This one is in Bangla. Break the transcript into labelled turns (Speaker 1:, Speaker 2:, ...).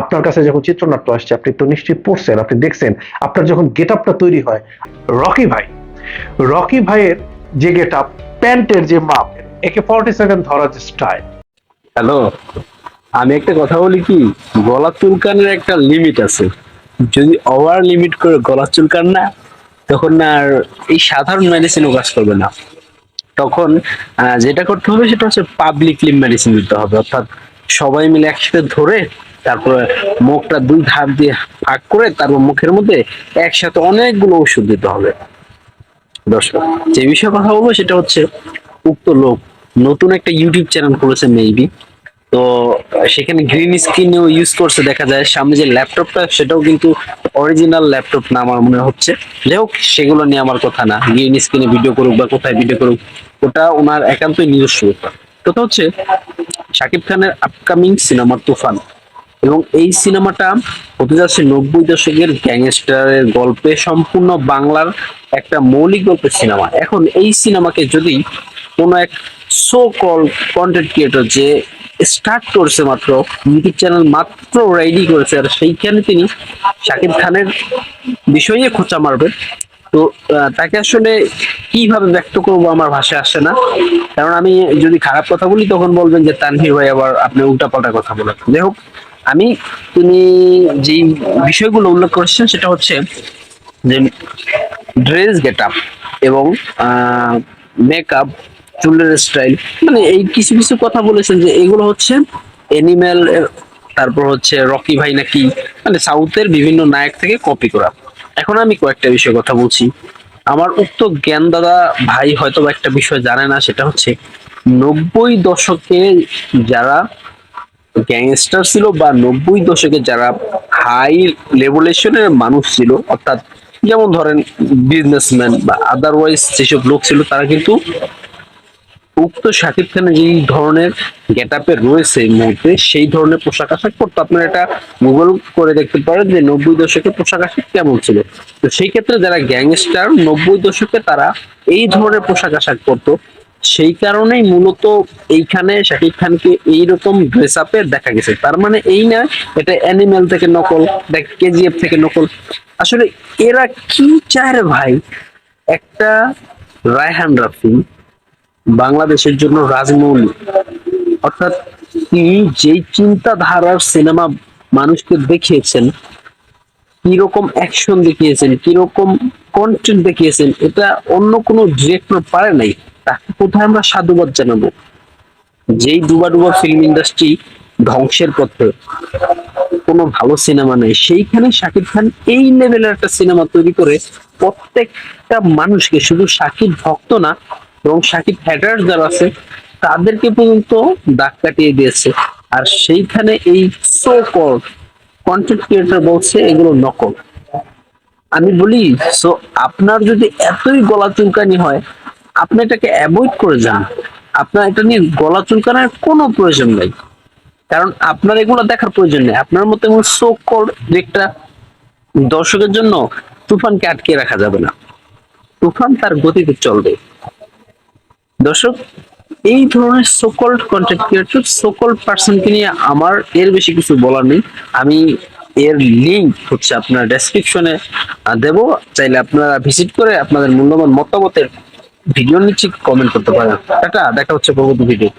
Speaker 1: আপনার কাছে যখন চিত্রনাট্য আসছে, আপনি তো নিশ্চয়ই পড়ছেন, আপনি দেখছেন, আপনার যখন গেট আপটা তৈরি হয়, রকি ভাই, রকি ভাইয়ের যে গেট আপ প্যান্টের যে মাপ, একে ফর্টি সেভেন ধরার যে স্টাইল
Speaker 2: হ্যালো আমি একটা কথা বলি কি, গলা চুলকানের একটা লিমিট আছে। যদি ওভার লিমিট করে গলা চুলকান না, তখন আর এই সাধারণ মেডিসিনও কাজ করবে না। তখন যেটা করতে হবে সেটা হচ্ছে পাবলিকলি মেডিসিন দিতে হবে। অর্থাৎ সবাই মিলে একসাথে ধরে তারপরে মুখটা দুই ধাপ দিয়ে ফাঁক করে তারপর মুখের মধ্যে একসাথে অনেকগুলো ওষুধ দিতে হবে। দর্শক, যে বিষয়ে কথা বলব সেটা হচ্ছে উক্ত লোক নতুন একটা ইউটিউব চ্যানেল করেছে মেবি তো সেখানে গ্রিন স্ক্রিনেও ইউজ করছে, দেখা যায়। সামনে যে ল্যাপটপটা সেটাও কিন্তু অরিজিনাল ল্যাপটপ না আমার মনে হচ্ছে। যাই হোক, সেগুলো নিয়ে আমার কথা না। গ্রিন স্ক্রিনে ভিডিও করুক বা কোথায় ভিডিও করুক, ওটা ওনার একান্তই নিজস্ব কথা হচ্ছে, শাকিব খানের আপকামিং সিনেমা তুফান। এবং এই সিনেমাটা হতে যাচ্ছে নব্বই দশকের গ্যাংস্টারের গল্পে সম্পূর্ণ বাংলার একটা মৌলিক গল্পের সিনেমা। এখন এই সিনেমাকে যদি কোনো এক সো কল কন্টেন্ট ক্রিয়েটর যে স্টার্ট করছে মাত্র ইউটিউব চ্যানেল মাত্র রেডি করেছে, আর সেইখানে তিনি শাকিব খানের বিষয়ে খোঁচা মারবে তো তাকে আসলে কীভাবে ব্যক্ত করব আমার ভাষায় আসে না। কারণ আমি যদি খারাপ কথা বলি, তখন বলবেন যে, তানভীর ভাই, আবার আপনি উল্টাপাল্টা কথা বলেন। যাই হোক আমি তিনি যেই বিষয়গুলো উল্লেখ করেছেন, সেটা হচ্ছে যে ড্রেস গেট আপ এবং মেকআপ চুলের স্টাইল মানে এই কিছু কিছু কথা বলেছেন যে এগুলো হচ্ছে এনিম্যাল তারপর হচ্ছে রকি ভাই নাকি মানে সাউথের বিভিন্ন নায়ক থেকে কপি করা। এখন আমি কয়েকটা বিষয় কথা বলছি। আমার উক্ত জ্ঞান দাদা ভাই হয়তো একটা বিষয় জানে না, সেটা হচ্ছে নব্বই দশকে যারা গ্যাংস্টার ছিল বা নব্বই দশকে যারা হাই লেভেলেশনের মানুষ ছিল, অর্থাৎ যেমন ধরেন বিজনেসম্যান বা আদারওয়াইজ যেসব লোক ছিল, তারা কিন্তু উক্ত শাকিব খানের যেই ধরনের গেট আপে রয়েছে এই মুহূর্তে, সেই ধরনের পোশাক আশাক করতো আপনারা এটা গুগল করে দেখতে পারেন যে নব্বই দশকে পোশাক আশাক কেমন ছিল। তো সেই ক্ষেত্রে যারা গ্যাংস্টার নব্বই দশকে তারা এই ধরনের পোশাক আশাক করতো সেই কারণেই মূলত এইখানে শাকিব খানকে এইরকম ড্রেস আপে দেখা গেছে। তার মানে এই না, এটা অ্যানিমেল থেকে নকল কেজিএফ থেকে নকল। আসলে এরা কি চায় ভাই? একটা রায়হান রাফি বাংলাদেশের জন্য রাজমৌলি। অর্থাৎ তিনি যেই চিন্তাধারার সিনেমা মানুষকে দেখিয়েছেন, কীরকম অ্যাকশন দেখিয়েছেন, কীরকম কন্টেন্ট দেখিয়েছেন, এটা অন্য কোনো ডিরেক্টর পারে নাই। তাকে কোথায় আমরা সাধুবাদ জানাব? যেই ডুবা ডুবা ফিল্ম ইন্ডাস্ট্রি ধ্বংসের পথে কোনো ভালো সিনেমা নেই, সেইখানে শাকিব খান এই লেভেলের একটা সিনেমা তৈরি করে প্রত্যেকটা মানুষকে, শুধু শাকিব ভক্ত না, এবং শাকিব হ্যাটার যারা আছে, তাদেরকে পর্যন্ত দাগ কাটিয়ে দিয়েছে। আর সেইখানে এই সো কল কন্টেন্ট ক্রিয়েটর বলছে, এগুলো নকল। আমি বলি সো আপনার যদি এতই গলা চুলকানি হয় আপনি এটাকে অ্যাভয়েড করে যান। আপনার এটা নিয়ে গলা চুলকানোর কোনো প্রয়োজন নেই। কারণ আপনার এগুলো দেখার প্রয়োজন নেই। আপনার মতো এমন সো কল একটা দর্শকের জন্য তুফানকে আটকে রাখা যাবে না। তুফান তার গতিতে চলবে। দর্শক, এই ধরনের সোকল্ড কন্টেন্ট ক্রিয়েটর সোকল্ড পার্সনকে নিয়ে আমার এর বেশি কিছু বলার নেই। আমি এর লিংক হচ্ছে আপনার ডেসক্রিপশনে দেব। চাইলে আপনারা ভিজিট করে আপনাদের মূল্যবান মতামতের ভিডিও নিচে কমেন্ট করতে পারেন। টাটা দেখা হচ্ছে পরবর্তী ভিডিও